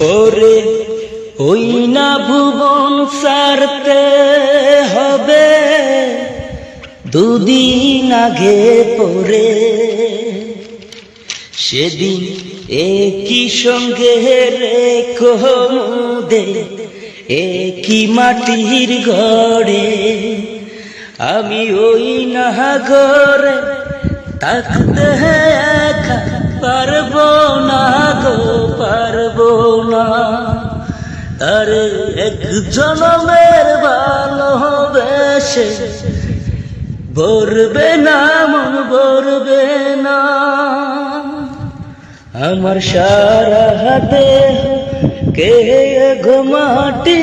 ওরে, ওই না ভুবন সারতে হবে। দুদিন আগে পরে, সেদিন একই সঙ্গে রেখো মুদে, একই মাটির ঘরে। আমি ওই না ঘরে থাকতে একা না আরে এক জনমের সে। ভরবে না, মন ভরবে না। আমার সারা হাতে কে ঘুমাটি